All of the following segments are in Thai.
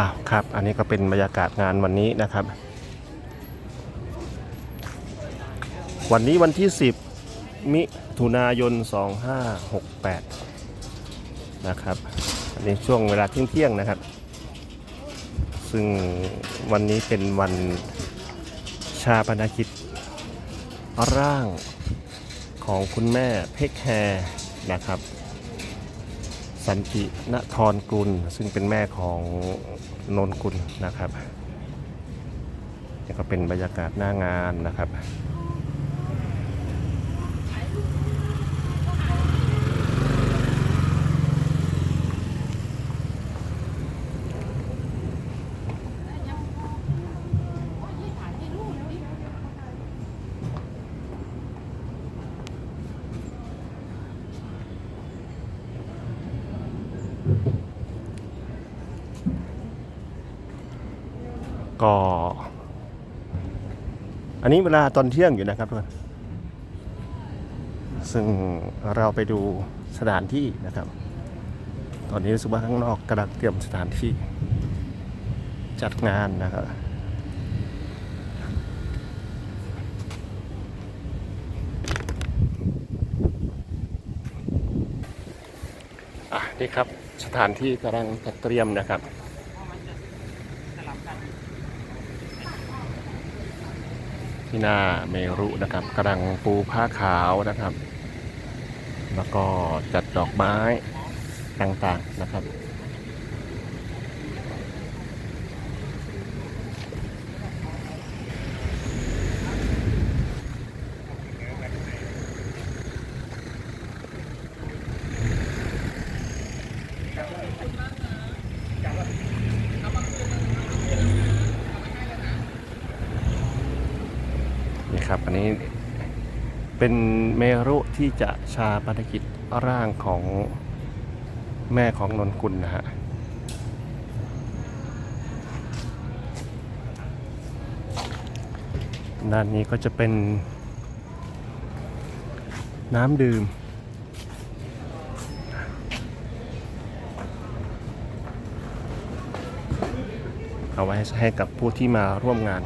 อ้าวครับ อันนี้ก็เป็นบรรยากาศงานวันนี้นะครับ วันนี้วันที่ 10 มิถุนายน 2568 นะครับ อันนี้ช่วงเวลาเที่ยงๆนะครับ ซึ่งวันนี้เป็นวันชาปนกิจร่างของคุณแม่เพคแฮนะครับ สันติณทรกุล ซึ่งเป็นแม่ของ นนกุลนะครับนี่ก็เป็นบรรยากาศหน้างานนะครับ ก็ อันนี้เวลาตอนเที่ยงอยู่นะครับทุกคนซึ่งเราไปดูสถานที่นะครับ ตอนนี้รู้สึกว่าข้างนอกกำลังเตรียมสถานที่ จัดงานนะครับอะนี่ครับสถานที่กำลังจัดเตรียมนะครับ ที่หน้าเมรุนะครับกำลังปูผ้าขาวนะครับ แล้วก็จัดดอกไม้ต่างๆนะครับันนี้เป็นเมรุที่จะชาปนกิจร่างของแม่ของนนกุลนะฮะด้านนี้ก็จะเป็นน้ำดื่ม เอาไว้ให้กับผู้ที่มาร่วมงาน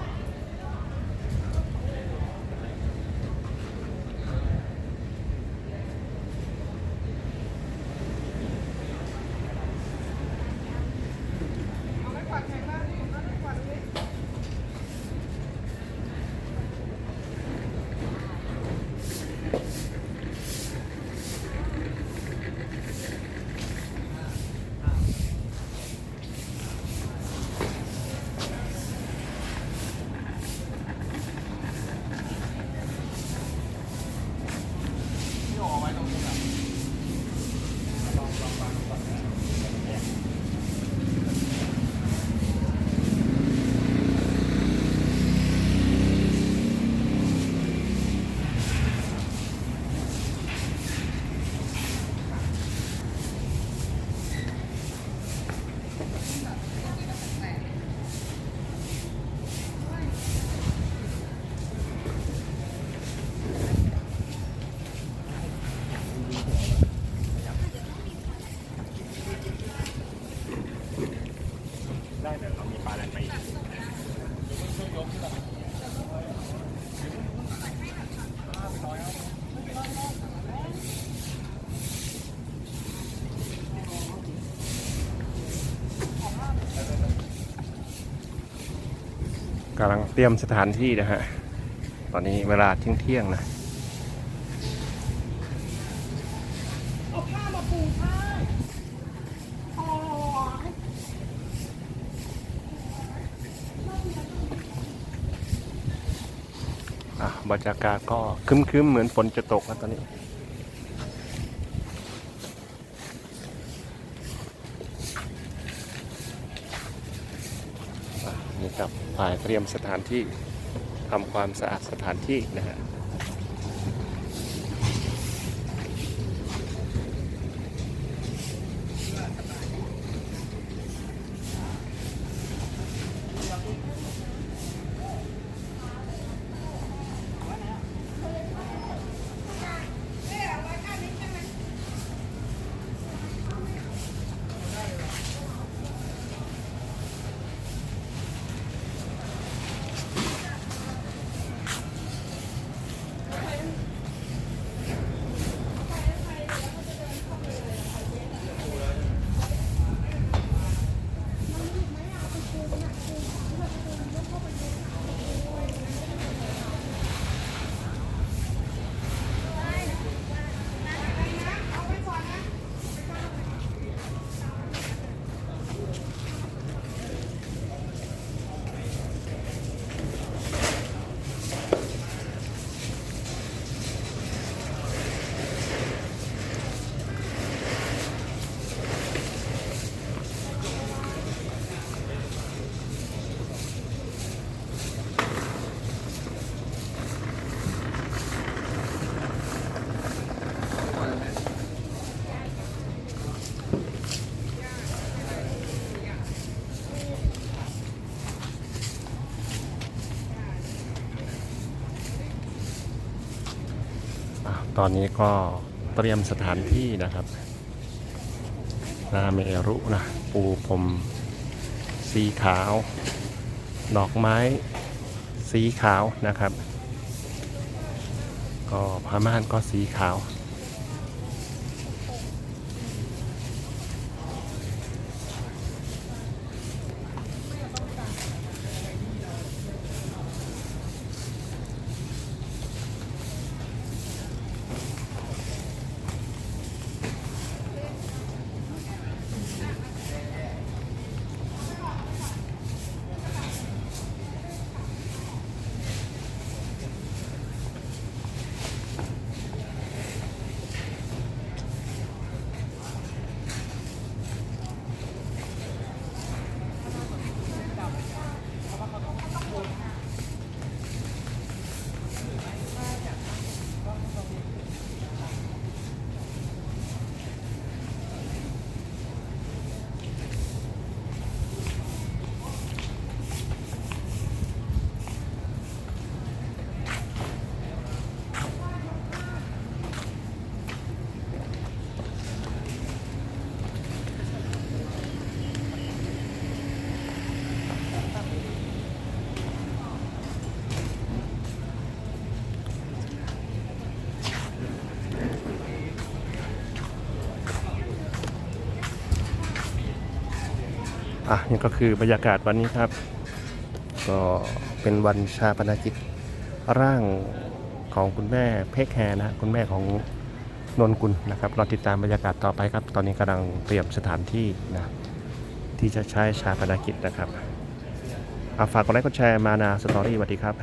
ได้เดี๋ยวเรามีปลาแรงไปอีกกำลังเตรียมสถานที่นะฮะ ตอนนี้เวลาเที่ยงเที่ยงๆนะ เอาผ้ามาปูผ้าอ๋อ อะ บรรยากาศก็คึ้มๆ เหมือนฝนจะตกนะตอนนี้อะนี่ครับฝ่ายเตรียมสถานที่ทำความสะอาดสถานที่นะฮะ ตอนนี้ก็เตรียมสถานที่นะครับนาเมรุนะ ปูพรมสีขาว ดอกไม้สีขาวนะครับ ก็ผ้าม่านก็สีขาว อะนี่ก็คือบรรยากาศวันนี้ครับ ก็เป็นวันชาปนกิจร่างของคุณแม่เพกแฮนะคุณแม่ของนนกุลนะครับเราติดตามบรรยากาศต่อไปครับ ตอนนี้กำลังเตรียมสถานที่นะที่จะใช้ชาปนกิจนะครับอาฝากกดไลค์กดแชร์มานาสตอรี่สวัสดีครับ